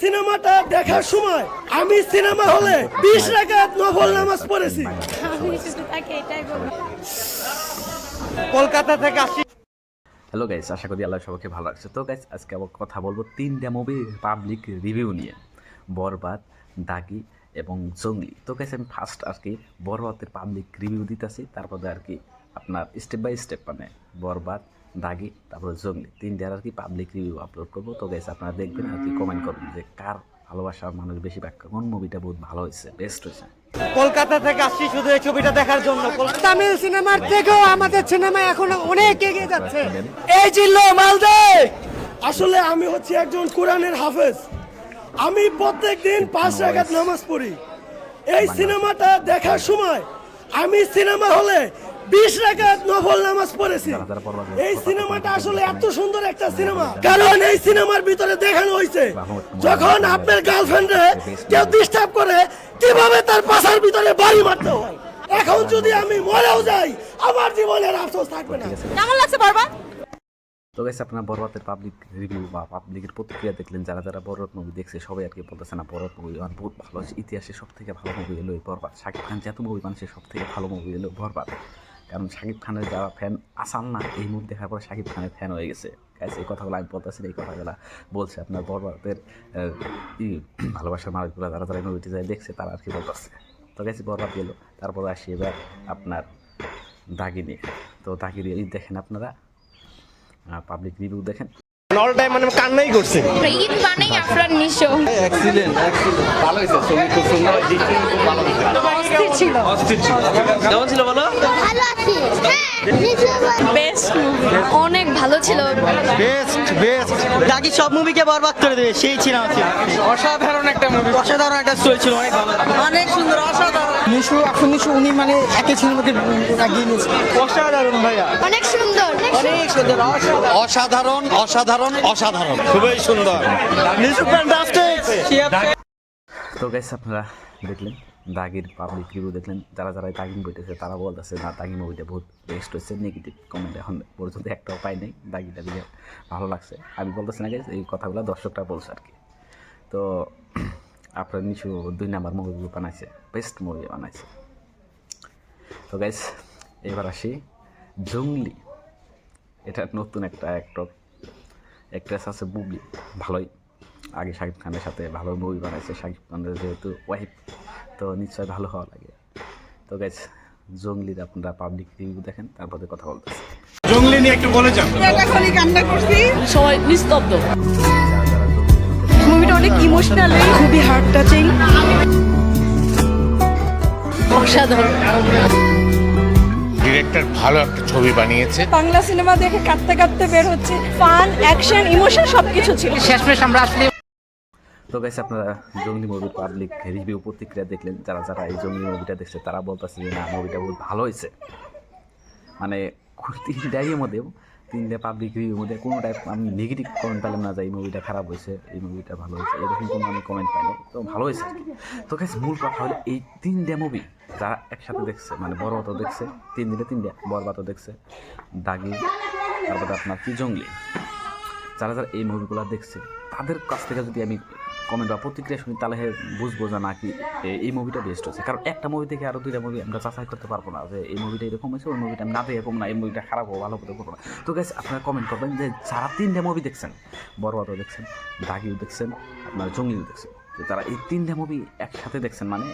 সিনেমাটা দেখার সময় আমি সিনেমা হলে বিশ রাকাত নফল নামাজ পড়েছি। কলকাতা থেকে আসি। হ্যালো গাইস আশা করি আল্লাহ সবাইকে ভালো লাগছে তো গাইস আজকে আবার কথা বলব তিনটা মুভি পাবলিক রিভিউ নিয়ে। বরবাদ দাগি এবং জঙ্গলি তো গাইস আমি ফার্স্ট আর কি বরবাদের পাবলিক রিভিউ দিতেছি তারপরে আর কি আপনার স্টেপ বাই স্টেপ মানে বরবাদ দাগি তারপরে জঙ্গলি তিনটার আর কি পাবলিক রিভিউ আপলোড করব। তো গাইস আপনারা দেখবেন আর কি কমেন্ট করবেন যে কার ভালোবাসার মানুষ বেশি ব্যাখ্যা কোন মুভিটা বহুত ভালো হয়েছে বেস্ট হয়েছে? কলকাতা থেকে আসছি শুধু এই ছবিটা দেখার জন্য। তামিল সিনেমার থেকেও আমাদের সিনেমা এখন অনেক এগিয়ে যাচ্ছে। এই জিল্লো মালদে! আসলে আমি হচ্ছি একজন কোরআনের হাফেজ। আমি প্রত্যেক দিন পাঁচ রাকাত নামাজ পড়ি। এই সিনেমাটা দেখার সময় আমি সিনেমা হলে বিশ রাকাত নফল নামাজ পড়েছি। এই সিনেমাটা আসলে এত সুন্দর একটা সিনেমা। কারণ এই সিনেমার ভিতরে দেখানো হয়েছে যখন আপনার গার্লফ্রেন্ডে কেউ ডিস্টার্ব করে কীভাবে তার পাশার ভিতরে বাড়ি মারতে হয়? এখন যদি আমি মরেও যাই আমার জীবনের আফসোস থাকবে না। কেমন লাগছে বরবাদ তো গেছে আপনার বরবাদের পাবলিক রিভিউ বা পাবলিকের প্রতিক্রিয়া দেখলেন যারা যারা বরবাদ মুভি দেখছে সবাই আর কি বলতেছে না বরবাদ মুভি আমার বহুত ভালো ইতিহাসে সব থেকে ভালো মুভি এলো এই বরবাদ। শাকিব খান যত মুভি বানছে সব থেকে ভালো মুভি এলো বরবাদ। কারণ শাকিব খানের যারা ফ্যান আসান না, এই মুভি দেখার পর শাকিব খানের ফ্যান হয়ে গেছে। গাইস এই কথাগুলো আমি বলতেছি এই কথাগুলো বলছে আপনার বরবাদের ভালোবাসার মানুষগুলো যারা তারা মুভিটি যায় দেখছে, তারা আর কি বলতেছে। তো গেছি বরবাদ গেলো। তারপর আসি এবার আপনার দাগিনি। তো দাগিনি দেখেন আপনারা পাবলিক রিভিউ দেখেন। অল টাইম মানে কান্নাই করছে। ঈদ মানেই আফরান নিশো। অস্থির ছিল। ভালো আছি। হ্যাঁ বেস্ট মুভি অনেক ভালো ছিল। বেস্ট বেস্ট দাগি সব মুভিকে বরবাদ করে দেবে সেই সিনেমা ছিল অসাধারণ একটা মুভি অসাধারণ একটা স্টোরি ছিল অনেক ভালো। অনেক সুন্দর অসাধারণ। নিশু এখন নিশু উনি মানে একই সিনেমাকে এগিয়ে নিয়েছে। অসাধারণ ভাইয়া। অনেক সুন্দর। অনেক সুন্দর অসাধারণ। অসাধারণ অসাধারণ খুবই সুন্দর। নিশু ফ্যান্টাস্টিক তো গাইস আপনারা দেখলেন। দাগির পাবলিক রিভিউ দেখলেন, যারা যারা দাগিন বইতেছে, তারা বলতেছে, না দাগি মুভিটা বহুত বেস্ট হচ্ছে নেগেটিভ কমেন্ট এখন পর্যন্ত একটাও পাই নাই, দাগিটা দিলে ভালো লাগছে। আমি বলতেছি না এই কথাগুলো দর্শকরা বলছে আর কি তো আপনার নিচু দুই নাম্বার মুভি বানাইছে বেস্ট মুভি বানাইছে। তো গাইস এবার আসি জঙ্গলি। এটা নতুন একটা অ্যাক্টর অ্যাক্ট্রেস আছে বুবলি, ভালোই। আগে শাকিব খানের সাথে ভালো মুভি বানাইছে, শাকিব খানের যেহেতু ওয়াইফ তো নিশ্চয় ভালো হওয়া লাগে। তো গাইজ জঙ্গলির আপনারা পাবলিক রিভিউ দেখেন তারপরে কথা বলতেছে। জঙ্গলি নিয়ে একটু বলে যান। কান্না করছি। সবাই নিস্তব্ধ। মুভিটা অনেক ইমোশনাল খুবই হার্ট টাচিং অসাধারণ। ডিরেক্টর ভালো একটা ছবি বানিয়েছে। বাংলা সিনেমা দেখে কাঁদতে কাঁদতে বের হচ্ছে। ফান অ্যাকশন ইমোশন সবকিছু ছিল। শেষমেশ আমরা আসলে তো গাইছে আপনারা জঙ্গলি মুভির পাবলিক রিভিউ প্রতিক্রিয়া দেখলেন, যারা যারা এই জঙ্গলি মুভিটা দেখছে, তারা বলতেছে যে, না মুভিটা বহুত ভালো হয়েছে। মানে তিনটাই মধ্যেও তিনটা পাবলিক রিভিউর মধ্যে কোনোটাই আমি নেগেটিভ কমেন্ট পেলাম না যে, এই মুভিটা খারাপ হয়েছে, এই মুভিটা ভালো হয়েছে। এরকম কোনো আমি কমেন্ট পাইনি, তো ভালো হয়েছে। তো গাইস মূল কথা হলো, এই তিনটা মুভি যারা একসাথে দেখছে মানে বরবাতও দেখছে, তিন দিনে তিনটা বরবাতও দেখছে, দাগি, তারপরে আপনার কি জঙ্গলি? যারা যারা এই মুভিগুলো দেখছে, তাদের কাছ থেকে যদি আমি কমেন্ট বা প্রতিক্রিয়া শুনি তাহলে বুঝব যে না কি এই মুভিটা বেস্ট হচ্ছে কারণ একটা মুভি থেকে আরও দুইটা মুভি আমরা যাচাই করতে পারব না যে এই মুভিটা এরকম হয়েছে, ওই মুভিটা না এরকম না, এই মুভিটা খারাপ হোক, ভালো হতে পারব না। তো গাছ আপনারা কমেন্ট করবেন যে যারা তিনটা মুভি দেখছেন বরবাদও দেখছেন, দাগিও দেখছেন, আপনার জঙ্গিও দেখছেন। তো তারা এই তিনটা মুভি একসাথে দেখছেন মানে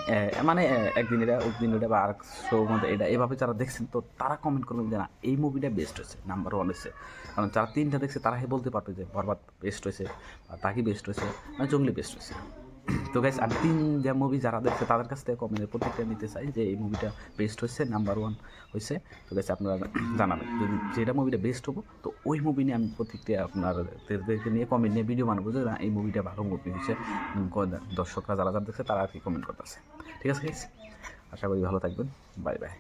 মানে একদিন এটা একদিন এটা বা আর শো মধ্যে এটা, এভাবে যারা দেখছেন, তো তারা কমেন্ট করবেন যে না, এই মুভিটা বেস্ট হয়েছে নাম্বার ওয়ান হয়েছে। কারণ যারা তিনটা দেখছে, তারাই বলতে পারবে যে, বরবাদ বেস্ট হয়েছে বা তাকি বেস্ট হয়েছে মানে জঙ্গলি বেস্ট হয়েছে। তো গাইস আমি তিন যে মুভি যারা দেখছে, তাদের কাছ থেকে কমেন্টের প্রতিক্রিয়া নিতে চাই যে এই মুভিটা বেস্ট হয়েছে নাম্বার ওয়ান হয়েছে। তো গাইস আপনারা জানাবেন যদি যেটা মুভিটা বেস্ট হব, তো ওই মুভি নিয়ে আমি প্রত্যেকটা আপনাদেরকে নিয়ে কমেন্ট নিয়ে ভিডিও বানাবো যে না, এই মুভিটা ভালো মুভি হয়েছে। দর্শকরা যারা যারা দেখছে, তারা আর কি কমেন্ট করতেছে। ঠিক আছে গাইস আশা করি ভালো থাকবেন। Bye bye